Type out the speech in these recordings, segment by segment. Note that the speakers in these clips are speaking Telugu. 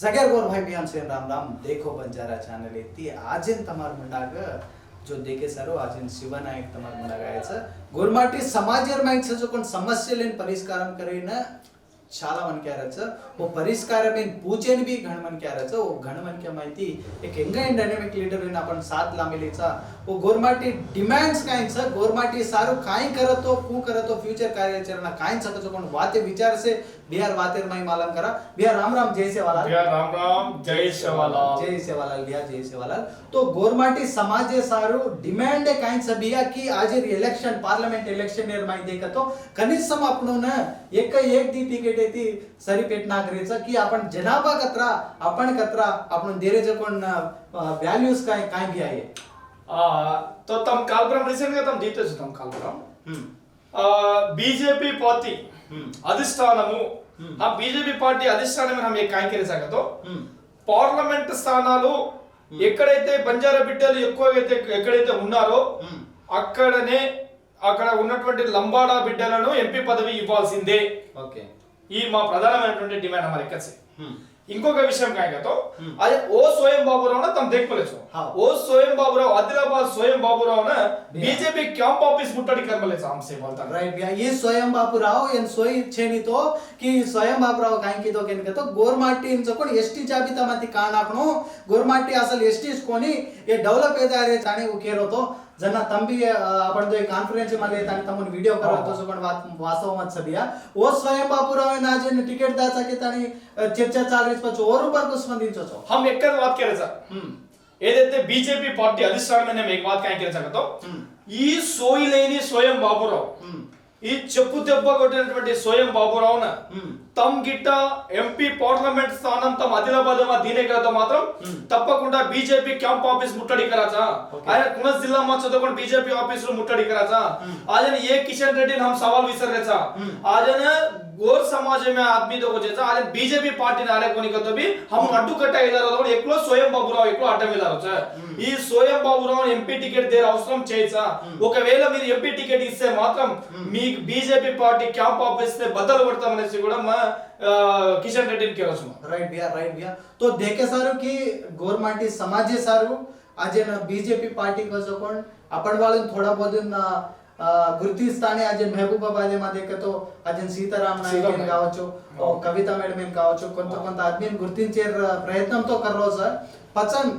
सगळ्या गोर भाई बहन से राम राम देखो बंजारा चॅनल आहे ती आजेन तमार मंडाग जो देखे सारो आजेन शिवनायक तमार मंडागायचं गोरमाटी समाजर माहिती जो कोण समस्या लेन परिष्कारम करेन చాలా ಶಾಲವನ್ಕ್ಯಾರಚ ಓ ಪರಿಷ್ಕಾರ ಬೇನ್ ಪೂಜೆನ್ ಬಿ ಗಣಮನ್ಕ್ಯಾರಚ ಓ ಗಣಮನ್ಕ್ಯ ಮಾಹಿತಿ ಏಕ್ ಹೆಂಗ ಏನ್ ಡೈನಾಮಿಕ್ ಲೀಡರ್ ಏನ್ आपण साथ लांबिलीचा ओ गोरमाटी डिमांड्स कायच गोरमाटी सारू करो तो कू करतो फ्युचर कार्याचरणा काय सकतो पण वाते विचार से बिहार वातेर माई मालम करा बिहार राम राम जय सेवालाल बिहार राम राम जय सेवालाल जय सेवालाल बिहार जय सेवालाल तो गोरमाटी समाज सारू डिमांड काय सबिया की आज इलेक्शन पार्लियामेंट इलेक्शन नेर माई देखतो कनिष्ठम ने एक एक दी तिकीट येते सरीपेट नागरीचं की आपण जनाबा कत्रा आपण कत्रा आपण देरेचे कोण व्हॅल्यूज काय काय भी आहे ఆ, तो तम कालपुरम రీసెంట్ గా తమ జీతే చూద్దాం కాలపురం हम्म, బీజేపీ పార్టీ हम्म, అధిష్టానము Hmm. ఆ బీజేపీ పార్టీ అధిష్టానం మనం ఏ కాంకేసాగతో हम्म, పార్లమెంట్ స్థానాలు ఎక్కడైతే బంజారా బిడ్డలు ఎక్కువగా అయితే ఎక్కడైతే ఉన్నారో हम्म, అక్కడనే అక్కడ ఉన్నటువంటి లంబాడా బిడ్డలను ఎంపీ పదవి ఇవ్వాల్సిందే ఓకే ఈ మా ప్రధానమైనటువంటి డిమాండ్ అమలు ఎక్కసి हम्म, ఇంకొక విషయం కాయకతో Hmm. అదే ఓ స్వయం బాబురావు తమ దేఖలేదు हाँ. ఓ స్వయం బాబురావు ఆదిలాబాద్ స్వయం Baburao Bihar. BJP camp office मुट्टडी करमले हमसे बोलता राईट भैया ये स्वयं बापूराव एन सोय छेनी तो की स्वयं बापूराव काय की तो केन तो गोरमाटी इंच कोण एसटी जाबिता मध्ये का नाकणो गोरमाटी असल एसटी कोणी हे डेव्हलप येत आहे आणि उकेर होतो जना तंबी आपण जो कॉन्फरन्स मध्ये येत आणि तमून व्हिडिओ करत हो. तो पण वास्तव मत सबिया ओ स्वयं बापूराव ना जे तिकीट द्यायचा की आणि चर्चा चालरीच पच ओर ऊपर को स्पंदिंचो हम एक बात कह रहे हम्म ఏదైతే బీజేపీ పార్టీ అధిష్టానం మేము एक बात क्या కథతో हम्म ఈ సోయి లేని స్వయం బాబురావు हम्म ఈ చెప్పు దెబ్బ కొట్టినటువంటి స్వయం బాబురావున తమ్ గిట్ట ఎంపీ పార్లమెంట్ స్థానం తమ ఆదిలాబాద్ దీనే కదా మాత్రం తప్పకుండా బీజేపీ క్యాంప్ ఆఫీస్ ముట్టడికరాచా ఆయన కుణ జిల్లా మా చదువుకుని బీజేపీ ఆఫీస్లో ముట్టడికరాచా ఆజన ఏ కిషన్ రెడ్డి హమ్ సవాల్ విసర్గచ్చా ఆజన గోర్ సమాజ में आदमी చేసా को जैसा आज बीजेपी पार्टी ने आरे कोनी कतो भी हम अड्डू कट्टा इधर బాబురావు एकलो అడ్డం ఇదారు ఈ స్వయం బాబురావు ఎంపీ టికెట్ దేర్ అవసరం చేయచ్చా ఒకవేళ మీరు ఎంపీ టికెట్ ఇస్తే మాత్రం మీ బీజేపీ పార్టీ క్యాంప్ ఆఫీస్ ని బద్దలు కొడతామనేసి కూడా మా ఆ, కిషన్ రెడ్డిని కేవచ్చు राईट भैया राईट भैया तो देखे सारू की गोरमाटी समाजे सारू आज बीजेपी पार्टी कसं कोण आपण वाळून थोडा बदून గుర్తిస్తానే అజన్ మెహబూబాబాద్ मध्ये तो అజన్ సీతారాం నాయక్ సీతారాం ఏం కావచ్చు ఓ కవిత మేడం ఏం కావచ్చు కొంత కొంత ఆద్మీని గుర్తించే ప్రయత్నంతో కర్రో సార్ పచన్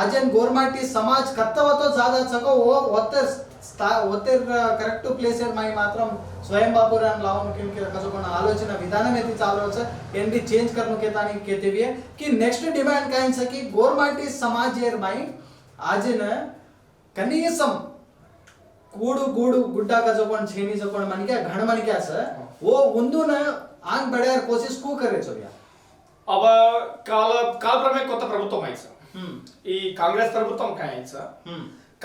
ఆజన్ గోర్మాటి సమాజ్ కర్తవతో జాదా సగో ఓ ఒత్తర్ ಸ್ಥಾ ಒತ್ತೆರ್ ಕರೆಕ್ಟ್ ಪ್ಲೇಸೆಡ್ ಮೈ ಮಾತ್ರ ಸ್ವಯಂ બાપુરામ લાવવાનું કેમ કે કસોકોના આલોચના વિધાનમેથી ચાલુ છે એનબી ચેન્જ કરનું કેતાની કેતેવીએ કે નેક્સ્ટ ડિમાન્ડ કાઈન છે કે ગોરમાટી સમાજેર મై આજન కనీసం కూడు గూడు గుడ్డ కజోకొని చేని జోకొని మనకి ఘణ మనకి ఆస ఓ ఉందున ఆంగ్ బడార్ కోసిస్ కూ కరే చోయా అవ కాల కాలప్రమే కొత్త ప్రభుత్వం ఐస ఈ కాంగ్రెస్ ప్రభుత్వం కాయించ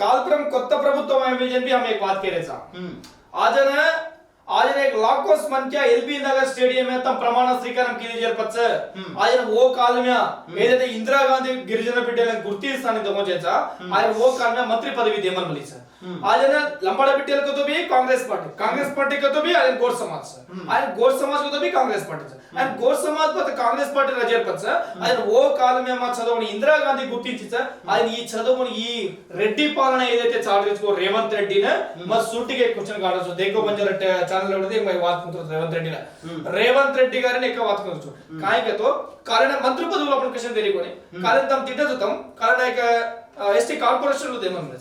हम्म कालक्रम కొత్త ప్రభుత్వం आयोजन भी हम एक बात कह ಆಯನ ಲಾಕೋಸ್ ಮಂತ್ಯ ಎಲ್ ಪಿ ನಗರ್ ಸ್ಟೇಡಿಯಂ ತಮ್ಮ ಪ್ರಮಾಣ ಸ್ವೀಕಾರಕ್ಕೆ ಇದು ಜರ್ಪಚ್ಚ ಆಯನ ಓ ಕಾಲಮ್ಯ ಏದೈತೆ ಇಂದಿರಾ ಗಾಂಧಿ ಗಿರಿಜನ ಬಿಡ್ಡలని గుర్తిస్తానని దొంగచేత ఆయన ఓ కాలమ్య మంత్రి పదవి దేమని మళ్ళీ ఆయన లంబాడ బిడ్డలతో బి కాంగ్రెస్ పార్టీ. కాంగ్రెస్ పార్టీతో బి ఆయన గోర్ సమాజ్ ఆయన గోర్ సమాజ్తో బి కాంగ్రెస్ పార్టీ ఆయన గోర్ సమాజ్ కొత్త కాంగ్రెస్ పార్టీ రజేపచ్చ ఆయన ఓ కాలమే మా చదువుని ఇందిరాగాంధీ గుర్తించి ఆయన ఈ చదువుని ఈ రెడ్డి పాలన ఏదైతే చాటు తెచ్చుకో రేవంత్ రెడ్డిని మా సూటిగా కూర్చొని కావచ్చు దేకో బంజారెట్టే ಕಾರಣ ಹಿಡಿದು ಮೈ రేవంత్ రెడ్డి రేవంత్ రెడ్డి గారిని ఎక్కువ వాతుకోవచ్చు కాయకతో కారణ మంత్రి పదవులు అప్పుడు అప్లికేషన్ తెలియకొని కారణం తమ తిట్టదుతాం కారణ యొక్క ఎస్టీ కార్పొరేషన్లో తేమని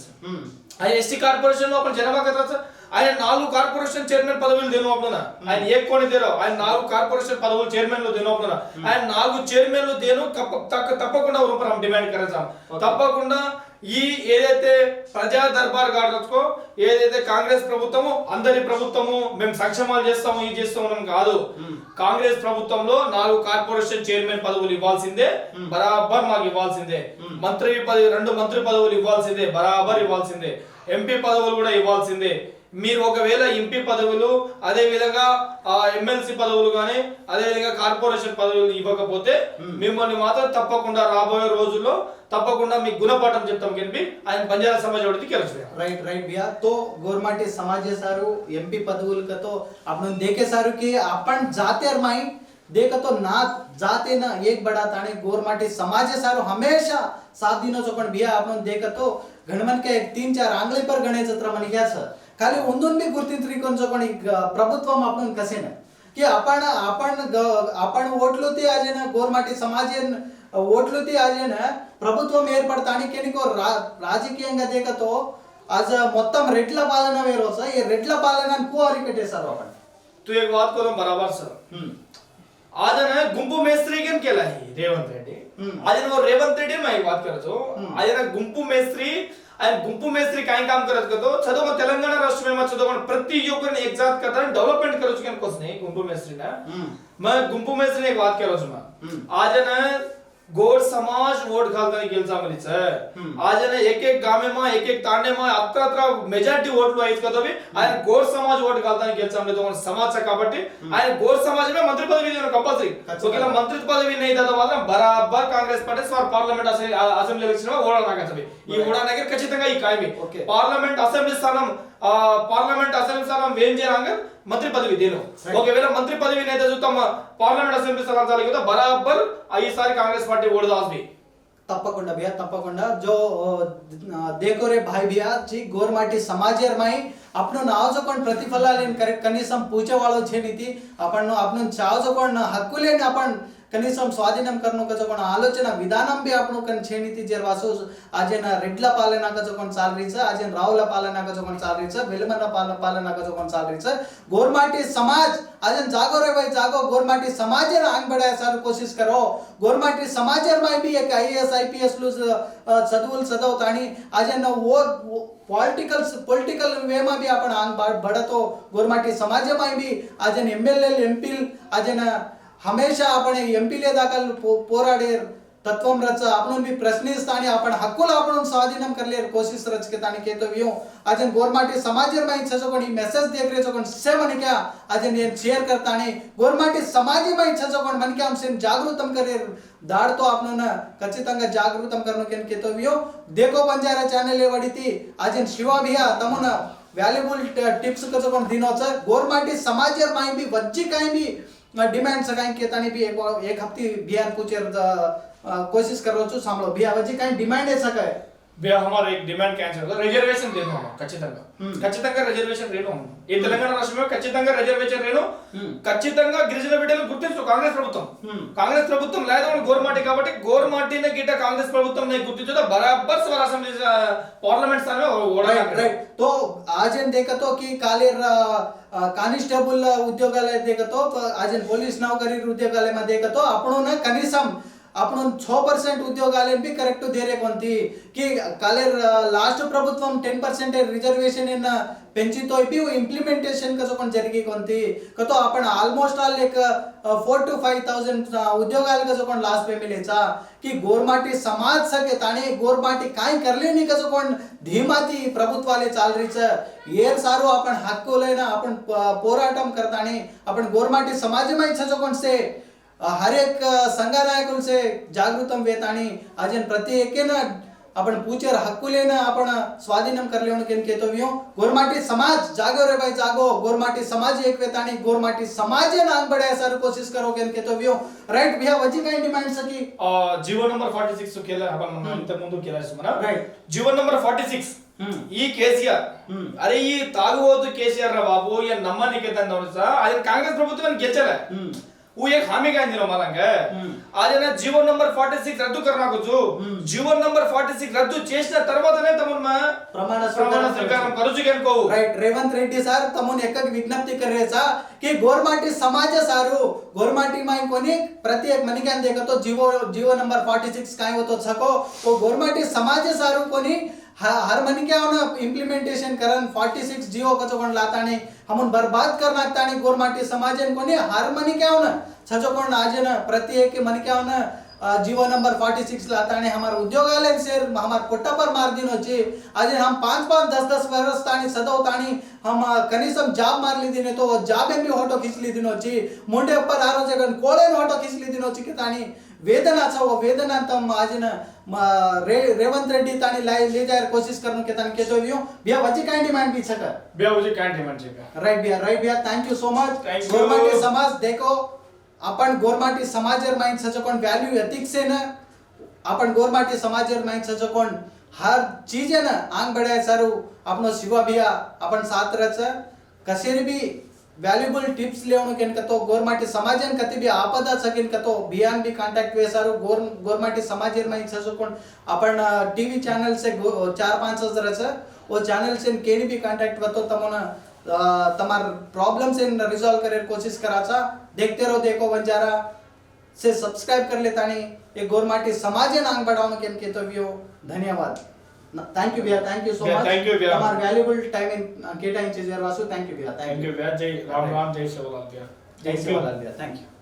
ఆయన ఎస్టీ కార్పొరేషన్లో అప్పుడు జనాభా కథ ఆయన నాలుగు కార్పొరేషన్ చైర్మన్ పదవులు దేనోపన. ఆయన ఏ కోని దేరో ఆయన నాలుగు కార్పొరేషన్ పదవులు చైర్మన్లో దేనోపన ఆయన నాలుగు చైర్మన్లో దేను తప్పకుండా డిమాండ్ కరేసాం తప్పకుండా ఈ ఏదైతే ప్రజా దర్బార్ గాడుకో ఏదైతే కాంగ్రెస్ ప్రభుత్వము అందరి ప్రభుత్వము మేము సంక్షేమాలు చేస్తాము ఇది చేస్తాము కాదు. కాంగ్రెస్ ప్రభుత్వంలో నాలుగు కార్పొరేషన్ చైర్మన్ పదవులు ఇవ్వాల్సిందే బరాబర్ మాకు ఇవ్వాల్సిందే. మంత్రి పదవి రెండు మంత్రి పదవులు ఇవ్వాల్సిందే బరాబర్ ఇవ్వాల్సిందే. ఎంపీ పదవులు కూడా ఇవ్వాల్సిందే. మీరు ఒకవేళ ఎంపీ పదవులు అదే విధంగా ఆ ఎమ్మెల్సీ పదవులు కానీ అదే విధంగా కార్పొరేషన్ పదవులు ఇవ్వకపోతే మిమ్మల్ని మాత్రం తప్పకుండా రాబోయే రోజుల్లో తప్పకుండా మీకు గుణపాఠం చెప్తాం కెనిపి ఆయన బంజారా సమాజ్ వాడికి గెలుచుకోవాలి राईट राईट भैया तो गोरमाटे समाजे सारू एमपी पदवुल का तो आपण देखे सारू की आपण जातेर माई देखो तो नात जाते न एक बड़ा ताणे गोरमाटी समाज सारो हमेशा सात दिनों पण बिया आपण देखो तो गणमन के एक तीन चार आंगळे पर गणे जत्रा म्हण घ्याच खाली उंदून बी गुर्ती कोणचं पण एक प्रभुत्व आपण कसे ना की आपण आपण ग- आपण ఓట్లు తే అజన గోర్మాటి సమాజం ఓట్లు తే అజన ప్రభుత్వం ఏర్పడతాని కెనికో రా- రాజకీయంగా దేకతో आज మొత్తం రెడ్ల పాలన వేరు సార్ ఈ రెడ్ల పాలన కూ అరిపెట్టేశారు आपण तू एक बात करो बराबर सर हम्म. आज है ना गुंपू मेस्त्री केम केला है रेवंत रेड्डी हम्म. आज है ना वो रेवंत रेड्डी मैं एक बात करतो हम्म. आज है ना गुंपू मेस्त्री ఆయన గుంపు మేస్త్రి కాయం కామ్ కరచు కదా. చదువుకున్న తెలంగాణ రాష్ట్రమేమో చదువుకున్న ప్రతి యువకుని ఎగ్జాక్ట్ కదా డెవలప్మెంట్ కరచు కనుకోసం గుంపు మేస్త్రిన? మా గుంపు మేస్త్రిని వాక్యాలు వచ్చిన ఆజన ગોળ સમાજ વોટ ખાતા ಗೆಲ್ಸಾಮರಿ ಸರ್ ಆ ಜನ ಏಕ್ ಏಕ್ ಗಾಮೆમાં ಏಕ್ ಏಕ್ ತಾಂಡೆમાં ಹತ್ರ ಹತ್ರ మెజారిటీ ఓట్లు అయిచుకోదవి ఆయన గోర్ సమాజ్ ఓటు కాదని గెలిచాం లేదు మన సమాజ కాబట్టి ఆయన గోర్ సమాజమే మంత్రి పదవి కంపల్సరీ ఒకవేళ మంత్రి పదవి నైతే మాత్రం బరాబర్ Congress party sir parliament assembly election ఓడాలి నాకు అసలు ఈ ఓడా దగ్గర ఖచ్చితంగా ఈ ఖాయమే. పార్లమెంట్ అసెంబ్లీ స్థానం పార్లమెంట్ అసెంబ్లీ స్థానం వేం చేయరాంగ మంత్రి పదవి దేను Right. ఒకవేళ మంత్రి పదవి నేత చూద్దాం పార్లమెంట్ అసెంబ్లీ స్థానం చాలి కదా బరాబర్ ఈసారి కాంగ్రెస్ పార్టీ ఓడదాల్సి తప్పకుండా భయ్యా తప్పకుండా జో ఆ, దేకో రే భాయ్ భయ్యా જી ગોરમાટી સમાજેર માઈ આપણો નાવ જો કોણ પ્રતિફલા લેન કરે કનીસમ પૂછે વાળો છે નીતિ આપણનો આપણો ચાવ જો કોણ હક્કુ લેન આપણ కనీసం స్వాధీనం కన్నా కొంచెం ఆలోచన విధానం బి అప్పుడు కొన్ని చేనితి జర వాసు. ఆజేన రెడ్ల పాలన కొంచెం సాలరీచ ఆజేన రావుల పాలన కొంచెం సాలరీచ पाल పాలన పాలన కొంచెం సాలరీచ గోర్మాటి సమాజ్ आजन जागो रे भाई जागो गोरमाटी समाज आंग बढ़ाया सर कोशिश करो गोरमाटी समाज में भी एक आईएएस आईपीएस लू सदवल सदवत आणि आजन वो पॉलिटिकल पॉलिटिकल वे मा भी आपण आंग बढ़तो गोरमाटी समाज में भी आजन एमएलएल एमपी आजन हमेशा आपण एम पी ले दाखल ತತ್ವಂ ರಚ ಅಪನನ್ आपण भी प्रश्नीस आणि आपण ಸ್ವಾಧೀನಂ आपण स्वाधीन करले कोशिश रच के तो वियो. अजन गोरमाटी समाज रे इच्छा सकोन कोणी मेसेज देख रहे कोण से मन क्या अजन ये शेयर करताने गोरमाटी समाजी में इच्छा कोण मन क्या हम से जागरूकतम दाड़ तो आपनो ना ఖచ్చితంగా जागरूकतम करनो के केतो वियो. देखो बंजारा चैनल ए वडीती अजन शिवा भिया तमन व्हॅल्युएबल टिप्स कसो कोण दिनोचं गोरमाटी माई भी वज्जी काई भी ડિમાન્ડ સકાઈ કેતાની બી એક એક હપ્તી બિયાન પૂછેર કોશિશ કરો છું સાંભળો ભૈયા વચ્ચી કાઈ ડિમાન્ડ એ સકાય భయ్యా हमारा एक डिमांड క్యాన్సర్ రిజర్వేషన్ దేను అమ్మ ఖచ్చితంగా Hmm. ఖచ్చితంగా రిజర్వేషన్ రేను అమ్మ. ఈ తెలంగాణ రాష్ట్రంలో ఖచ్చితంగా రిజర్వేషన్ రేను Hmm. ఖచ్చితంగా గిరిజన బిడ్డలు గుర్తించు కాంగ్రెస్ ప్రభుత్వం. కాంగ్రెస్ ప్రభుత్వం లేదా గోరుమాటి కాబట్టి గోరుమాటిని గిట్ట కాంగ్రెస్ ప్రభుత్వం नहीं गुर्ति तो बराबर सवाल असेंबली पार्लियामेंट स्थान में ओड़ा राइट राइट तो आज हम देखा तो कि काले కానిస్టేబుల్ ఉద్యోగాల దేగతో ఆజన్ పోలీస్ నౌకరీ ఉద్యోగాల దేగతో అప్పుడు కనీసం అప్పుడు సో పర్సెంట్ ఉద్యోగాలు ఎంపి కరెక్ట్ ధీరే కొంతి. కి కాలే లాస్ట్ ప్రభుత్వం టెన్ పర్సెంట్ రిజర్వేషన్ ఇన్ పెంచితో ఇప్పి ఇంప్లిమెంటేషన్ कसं पण జరిగి కొంతి. कतो आपण ఆల్మోస్ట్ ఆల్ एक फोर टू फाईव्ह थाउजंड उद्योगाला कसं कोण लास्ट पे मिलेचा की गोरमाटी समाज सके ताने गोरमाटी काय करले नाही कसं कोण चाल प्रभुत्वाले चालरीचं ये सारो आपण हाकोलय ना आपण पोराटम करताने आपण गोरमाटी समाजमाही जो कोण से હરેક સંઘા નાયકુలు છે జాగృతం వేతాని આજે પ્રત્યેકેના આપણે પૂછેર હક્કુલેને આપણે સ્વાધીનમ કરી લેવાનું કેમ કહેતો વ્યો ગોરમાટી સમાજ જાગો રે ભાઈ જાગો. ગોરમાટી સમાજ એક વેતાણી ગોરમાટી સમાજ એ નામ બડે સર કોશિશ કરો કેમ કહેતો વ્યો રાઈટ ભૈયા વજી કઈ ડિમાન્ડ સકી જીવો નંબર 46 સુ કેલા આપણે ఇంత ముందు కేలా సుమన రైట్ జీవో నంబర్ 46 ఈ కేసీఆర్ అరే ఈ తాగుబోతు కేసీఆర్ రా బాబు ఈయన నమ్మనికే తందవడు సార్ ఆయన కాంగ్రెస్ ప్రభుత్వాన్ని గెచ్చలే वो एक हामी काय दिलो मला Hmm. आज ना जीवन नंबर 46 రద్దు కరనాకొచ్చు Hmm. జీవన్ నంబర్ 46 రద్దు చేసిన తర్వాతనే తమన్ మా प्रमाण ప్రమాణ స్వీకారం కరుచు కేనుకోవు राईट रेवंत रेड्डी सर तमून एक विज्ञप्ती करायचा की गोरमाटी समाज सारू गोरमाटी माई कोणी प्रत्येक मनिकान देखतो जीवो जीवो नंबर 46 काय होतो छको तो गोरमाटी समाज सारू कोणी हरमन के इम्प्लीमेंटेशन करन सिक्स जीओ कचो कोण लाताने हमन बर्बाद करना ताने गोरमाटी समाजन कोने हरमन के छजो कोण आजन प्रत्येक मन के जीवो नंबर 46 लाताने हमार उद्योगालय से हमार पोट्टा पर मार दिन होची आज हम पांच पांच दस दस वर्ष ताणी सदव ताणी हम कनिसम जाब मारली दिने तो जाबे भी होटो खिचली दिन होची मुंडे ऊपर आरो जगन कोळे होटो खिचली दिन होची की ताणी वेदना छ वो वेदना तम आज न म- रे रेवंत रेड्डी ताणी लाई ले जायर कोशिश करनो के ताणी केतो वियो बिया वजी काय डिमांड भी छका बेवजी काय डिमांड છે राइट भैया राइट भैया thank you so much Thank you. Government समाज देखो आपण गोरमाटी समाजेर माहीत कोण व्हॅल्यू एथिक्स ना आपण गोरमाटी समाजेर माहीत कोण हर चीज़ आहे ना आंग बढाय सारू आपण शिवा भिया आपण साथ रहच कसेरी भी व्याल्युबल टिप्स लेवण केन कतो गोरमाटी समाजन कति भी आपदा सकिन कतो भियान भी कांटेक्ट वे वेसारू गोर गोरमाटी समाजेर माहीत सच कोण आपण टीवी चॅनल से चार पाँच रहच वो चैनल से केनी भी कांटेक्ट वतो तमोना तमार प्रॉब्लम से रिजॉल्व करे कोशिश करा चा देखते रहो देखो बंजारा से सब्सक्राइब कर लेता नहीं ये गोरमाटी समाज नांग बढ़ाओ केम के तो व्यू धन्यवाद थैंक यू भैया thank you so much thank you भैया हमारा वैल्यूएबल टाइम इन केटा इन चीजें वासु थैंक यू भैया थैंक यू भैया जय राम राम जय शिवलाल भैया जय शिवलाल भैया थैंक यू